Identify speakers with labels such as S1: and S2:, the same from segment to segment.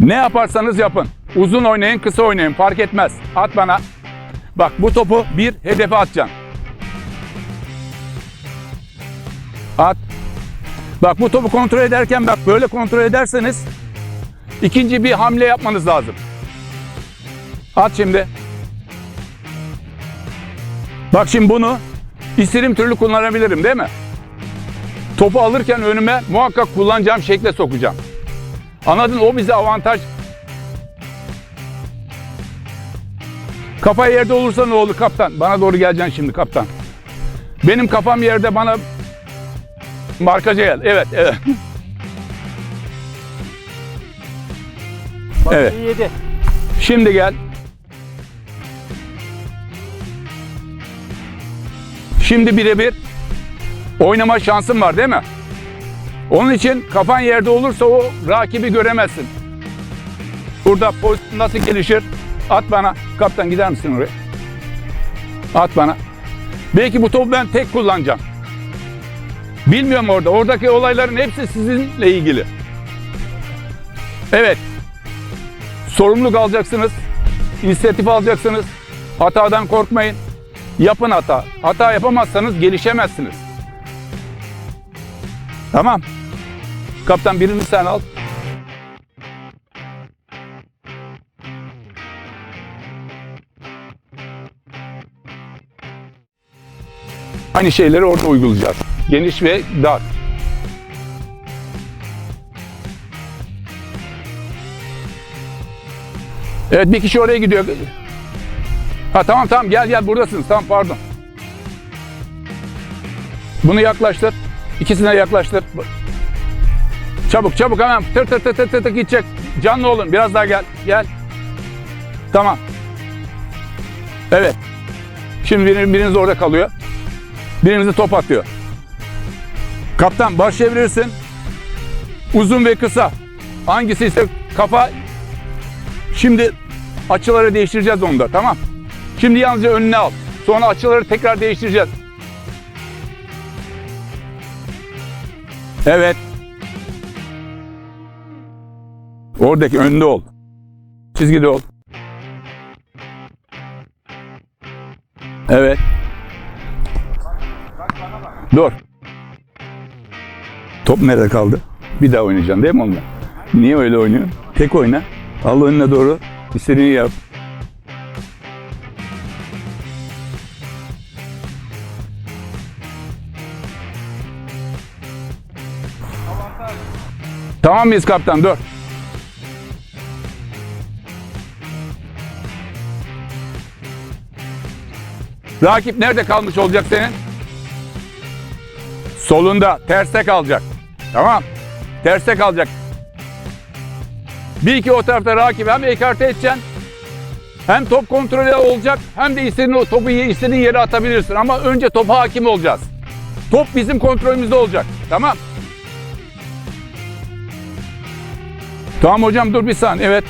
S1: Ne yaparsanız yapın. Uzun oynayın, kısa oynayın fark etmez. At bana. Bak bu topu bir hedefe atacaksın. At. Bak bu topu kontrol ederken bak böyle kontrol ederseniz ikinci bir hamle yapmanız lazım. At şimdi. Bak şimdi bunu istediğim türlü kullanabilirim değil mi? Topu alırken önüme muhakkak kullanacağım şekle sokacağım. Anladın? O bize avantaj. Kafa yerde olursa ne olur kaptan? Bana doğru geleceksin şimdi kaptan. Benim kafam yerde bana markaja gel. Evet, evet. Evet.
S2: Baskıyı yedi.
S1: Şimdi gel. Şimdi birebir oynama şansın var değil mi? Onun için kafan yerde olursa o rakibi göremezsin. Burada pozisyon nasıl gelişir? At bana. Kaptan gider misin oraya? At bana. Belki bu topu ben tek kullanacağım. Bilmiyorum orada. Oradaki olayların hepsi sizinle ilgili. Evet. Sorumluluk alacaksınız. inisiyatif alacaksınız. Hatadan korkmayın. Yapın hata. Hata yapamazsanız gelişemezsiniz. Tamam. Kaptan birini sen al. Aynı şeyleri orada uygulayacağız. Geniş ve dar. Evet bir kişi oraya gidiyor. Ha tamam tamam gel gel buradasınız. Tamam pardon. Bunu yaklaştır. İkisine yaklaştır. Çabuk çabuk hemen tır tır tır tır tır, tır gidecek. Canlı olun biraz daha gel. Gel. Tamam. Evet. Şimdi biriniz, biriniz orada kalıyor. Birinizi top atıyor. Kaptan başlayabilirsin. Uzun ve kısa. Hangisi ise kafa Şimdi açıları değiştireceğiz onda tamam. Şimdi yalnızca önüne al. Sonra açıları tekrar değiştireceğiz. Evet. Oradaki önde ol. Çizgide ol. Evet. Dur. Top nerede kaldı? Bir daha oynayacaksın değil mi onunla? Niye öyle oynuyorsun? Tek oyna. Al önüne doğru. İstediğini yap. Tamam mıyız kaptan? Dur. Rakip nerede kalmış olacak senin? Solunda. Terste kalacak. Tamam. Terste kalacak. Bir iki o tarafta rakibi hem ekarte edeceksin. Hem top kontrolü olacak hem de istediğin topu istediğin yere atabilirsin. Ama önce topa hakim olacağız. Top bizim kontrolümüzde olacak. Tamam. Tamam hocam dur bir saniye. Evet.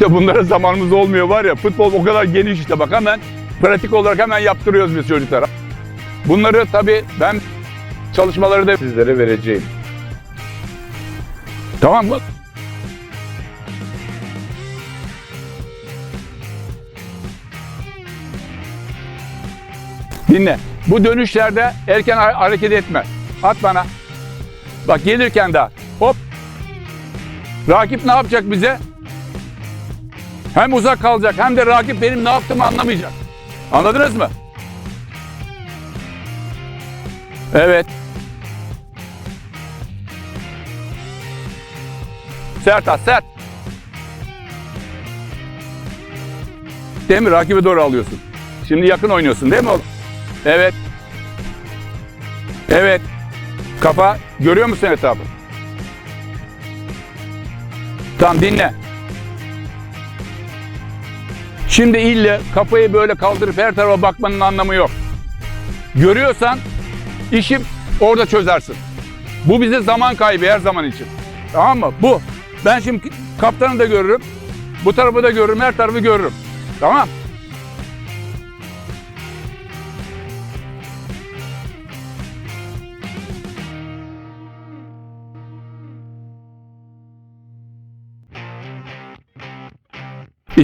S1: İşte bunlara zamanımız olmuyor var ya futbol o kadar geniş işte bak hemen pratik olarak hemen yaptırıyoruz biz çocuklara. Bunları tabii ben çalışmaları da sizlere vereceğim. Tamam mı? Dinle. Bu dönüşlerde erken ha- hareket etme. At bana. Bak gelirken daha. Hop. Rakip ne yapacak bize? Hem uzak kalacak hem de rakip benim ne yaptığımı anlamayacak. Anladınız mı? Evet. Sert at sert. Değil mi? Rakibe doğru alıyorsun. Şimdi yakın oynuyorsun değil mi oğlum? Evet. Evet. Kafa görüyor musun etrafı? Tamam dinle. Şimdi ille kafayı böyle kaldırıp her tarafa bakmanın anlamı yok. Görüyorsan işi orada çözersin. Bu bize zaman kaybı her zaman için. Tamam mı? Bu. Ben şimdi kaptanı da görürüm. Bu tarafı da görürüm. Her tarafı görürüm. Tamam.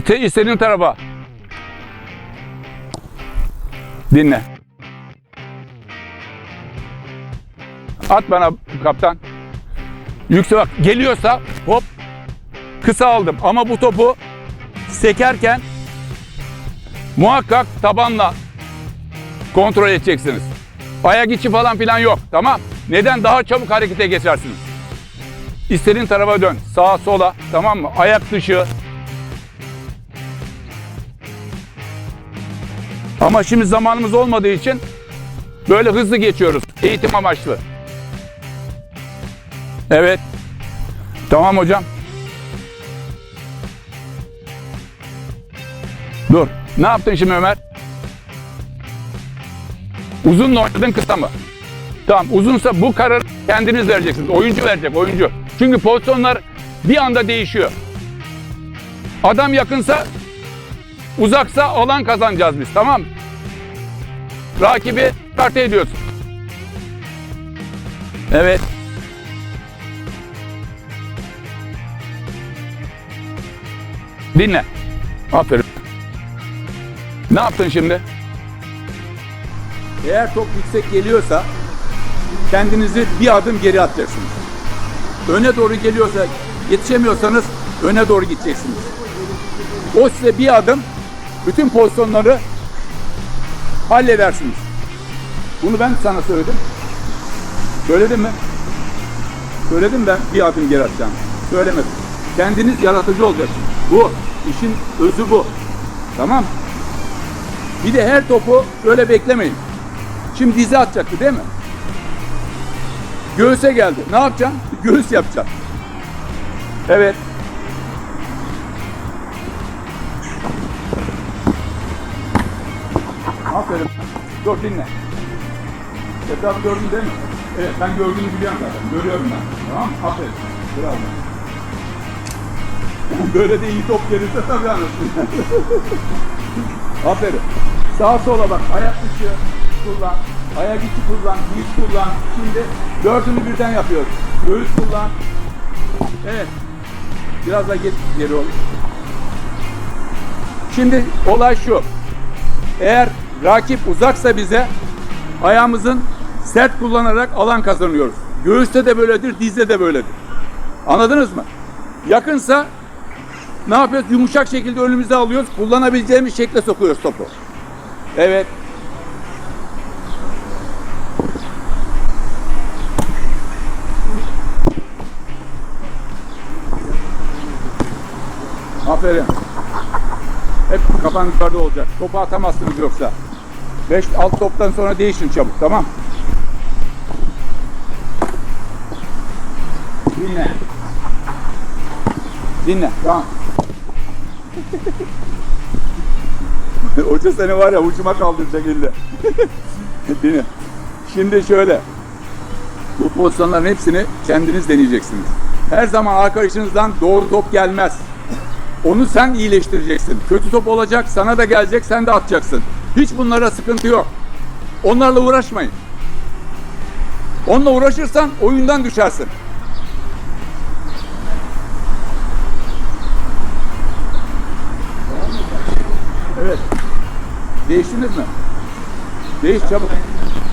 S1: İte, istediğin tarafa. Dinle. At bana kaptan. Yüksek bak geliyorsa hop kısa aldım ama bu topu sekerken muhakkak tabanla kontrol edeceksiniz. Ayak içi falan filan yok tamam. Neden? Daha çabuk harekete geçersiniz. İstediğin tarafa dön. Sağa sola tamam mı? Ayak dışı. Ama şimdi zamanımız olmadığı için böyle hızlı geçiyoruz. Eğitim amaçlı. Evet. Tamam hocam. Dur. Ne yaptın şimdi Ömer? Uzun mu oynadın kısa mı? Tamam uzunsa bu kararı kendiniz vereceksiniz. Oyuncu verecek oyuncu. Çünkü pozisyonlar bir anda değişiyor. Adam yakınsa uzaksa alan kazanacağız biz tamam mı? Rakibi kart ediyorsun. Evet. Dinle. Aferin. Ne yaptın şimdi? Eğer top yüksek geliyorsa kendinizi bir adım geri atacaksınız. Öne doğru geliyorsa yetişemiyorsanız öne doğru gideceksiniz. O size bir adım bütün pozisyonları halledersiniz. Bunu ben sana söyledim. Söyledim mi? Söyledim ben bir adım geri atacağım. Söylemedim. Kendiniz yaratıcı olacaksınız. Bu. işin özü bu. Tamam Bir de her topu öyle beklemeyin. Şimdi dize atacaktı değil mi? Göğüse geldi. Ne yapacaksın? Göğüs yapacaksın. Evet. Aferin. Dur dinle. Etrafı gördün değil mi? Evet ben gördüğünü biliyorum zaten. Görüyorum ben. Tamam mı? Aferin. Bravo. Böyle de iyi top gelirse tabii anasını. Aferin. Sağa sola bak. Ayak dışı kullan. Ayak içi kullan. Diz kullan. Şimdi dördünü birden yapıyoruz. Göğüs kullan. Evet. Biraz daha geri, geri ol. Şimdi olay şu. Eğer rakip uzaksa bize ayağımızın sert kullanarak alan kazanıyoruz. Göğüste de böyledir, dizde de böyledir. Anladınız mı? Yakınsa ne yapıyoruz? Yumuşak şekilde önümüze alıyoruz. Kullanabileceğimiz şekle sokuyoruz topu. Evet. Aferin. Hep kafan yukarıda olacak. Topu atamazsınız yoksa. 5 alt toptan sonra değişin çabuk tamam. Dinle. Dinle tamam. Hoca seni var ya uçuma kaldıracak illa. Dinle. Şimdi şöyle. Bu pozisyonların hepsini kendiniz deneyeceksiniz. Her zaman arkadaşınızdan doğru top gelmez. Onu sen iyileştireceksin. Kötü top olacak, sana da gelecek, sen de atacaksın. Hiç bunlara sıkıntı yok. Onlarla uğraşmayın. Onunla uğraşırsan oyundan düşersin. Evet. Değiştiniz mi? Değiş çabuk.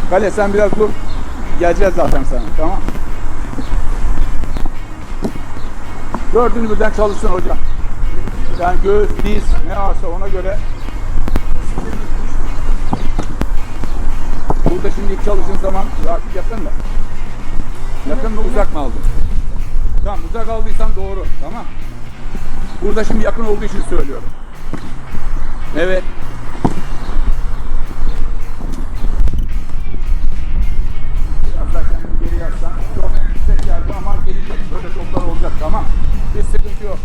S1: Kale sen biraz dur. Geleceğiz zaten sana. Tamam. Dördünü birden çalışsın hocam. Yani göğüs, diz ne varsa ona göre Burada şimdi çalışın zaman rakip yakın mı? Yakın mı uzak mı aldın? Tamam uzak aldıysan doğru tamam. Burada şimdi yakın olduğu için söylüyorum. Evet. Biraz kendini geri yapsan çok yüksek yerde ama gelecek böyle toplar olacak tamam. Bir sıkıntı yok.